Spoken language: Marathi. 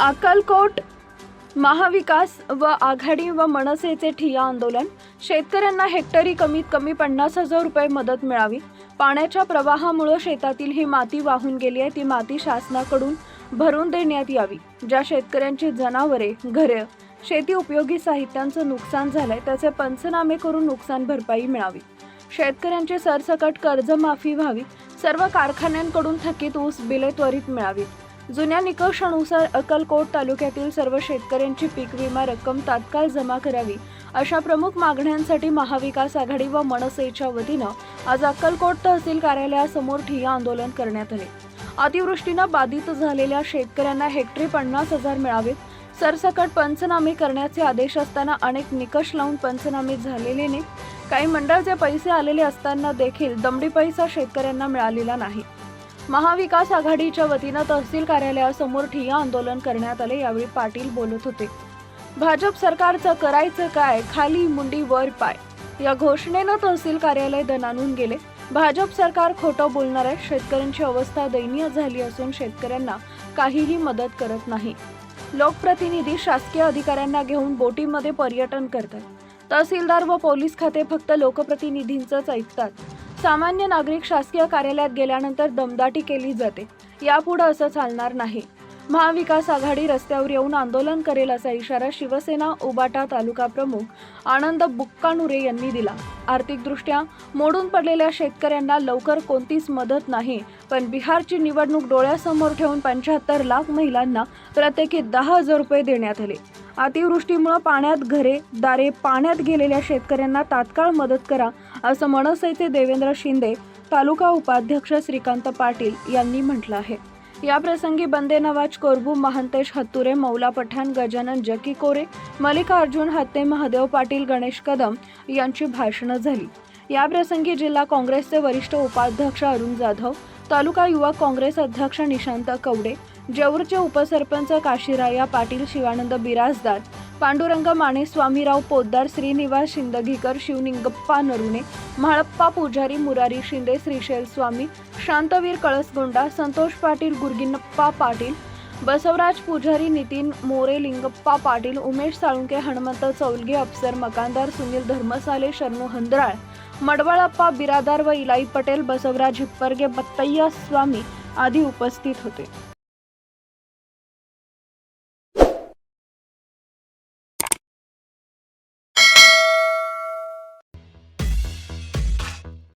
अक्कलकोट महाविकास व आघाडी व मनसेचे ठिया आंदोलन. शेतकऱ्यांना हेक्टरी कमीत कमी पन्नास हजार रुपये मदत मिळावी. पाण्याच्या प्रवाहामुळे शेतातील ही माती वाहून गेली आहे. ती माती शासनाकडून भरून देण्यात यावी. ज्या शेतकऱ्यांची जनावरे घरे शेती उपयोगी साहित्यांचं नुकसान झालंय त्याचे पंचनामे करून नुकसान भरपाई मिळावी. शेतकऱ्यांची सरसकट कर्जमाफी व्हावी. सर्व कारखान्यांकडून थकीत ऊस बिले त्वरित मिळावीत. जुन्या निकषानुसार अक्कलकोट तालुक्यातील सर्व शेतकऱ्यांची पीक विमा रक्कम तात्काळ जमा करावी अशा प्रमुख मागण्यांसाठी महाविकास आघाडी व मनसेच्या वतीनं आज अक्कलकोट तहसील कार्यालयासमोर ठिय्या आंदोलन करण्यात आले. अतिवृष्टीनं बाधित झालेल्या शेतकऱ्यांना हेक्टरी पन्नास हजार मिळावेत. सरसकट पंचनामे करण्याचे आदेश असताना अनेक निकष लावून पंचनामे झालेले नाही काही मंडळचे पैसे आलेले असताना देखील दमडी पैसा शेतकऱ्यांना मिळालेला नाही. महाविकास आघाडीच्या वतीनं तहसील कार्यालयासमोर ठिय्या आंदोलन करण्यात आले यावेळी पाटील बोलत होते. भाजप सरकारचं करायचं काय? खाली मुंडी वर पाय. या घोषणेनं तहसील कार्यालय दणानून गेले. भाजप सरकार खोटं बोलणार आहे. शेतकऱ्यांची अवस्था दयनीय झाली असून शेतकऱ्यांना काहीही मदत करत नाही. लोकप्रतिनिधी शासकीय अधिकाऱ्यांना घेऊन बोटीमध्ये पर्यटन करतात. तहसीलदार व पोलीस खाते फक्त लोकप्रतिनिधींचंच ऐकतात. सामान्य नागरिक शासकीय कार्यालयात गेल्यानंतर दमदाटी केली जाते. यापुढे असं चालणार नाही. महाविकास आघाडी रस्त्यावर येऊन आंदोलन करेल असा इशारा शिवसेना उबाटा तालुका प्रमुख आनंद बुक्कानुरे यांनी दिला. आर्थिकदृष्ट्या मोडून पडलेल्या शेतकऱ्यांना लवकर कोणतीच मदत नाही पण बिहारची निवडणूक डोळ्यासमोर ठेवून पंच्याहत्तर लाख महिलांना प्रत्येकी दहा हजार रुपये देण्यात आले. अतिवृष्टीमुळे पाण्यात घरे दारे पाण्यात गेलेल्या शेतकऱ्यांना तात्काळ मदत करा असं मनसेचे देवेंद्र शिंदे तालुका उपाध्यक्ष श्रीकांत पाटील यांनी म्हटलं आहे. याप्रसंगी बंदे नवाज कोरबू महांतेश हत्तुरे मौला पठाण गजानन जकी कोरे मल्लिकार्जुन हत्ते महादेव पाटील गणेश कदम यांची भाषणं झाली. याप्रसंगी जिल्हा काँग्रेसचे वरिष्ठ उपाध्यक्ष अरुण जाधव तालुका युवा काँग्रेस अध्यक्ष निशांत कवडे जेऊरचे उपसरपंच काशीराया पाटील शिवानंद बिराजदार पांडुरंग माने स्वामीराव पोद्दार श्रीनिवास शिंदगीकर शिवनिंगप्पा नरुणे म्हाळप्पा पुजारी मुरारी शिंदे श्रीशैल स्वामी शांतवीर कळसगोंडा संतोष पाटील गुरगिनप्पा पाटील बसवराज पुजारी नितीन मोरे लिंगप्पा पाटील उमेश साळुंके हनुमंत चौलगे अफसर मकानदार सुनील धर्मसाले शरणू हंदराळ मडवळप्पा बिरादार व इलाई पटेल बसवराज हिप्परगे बत्तय्या स्वामी आदी उपस्थित होते.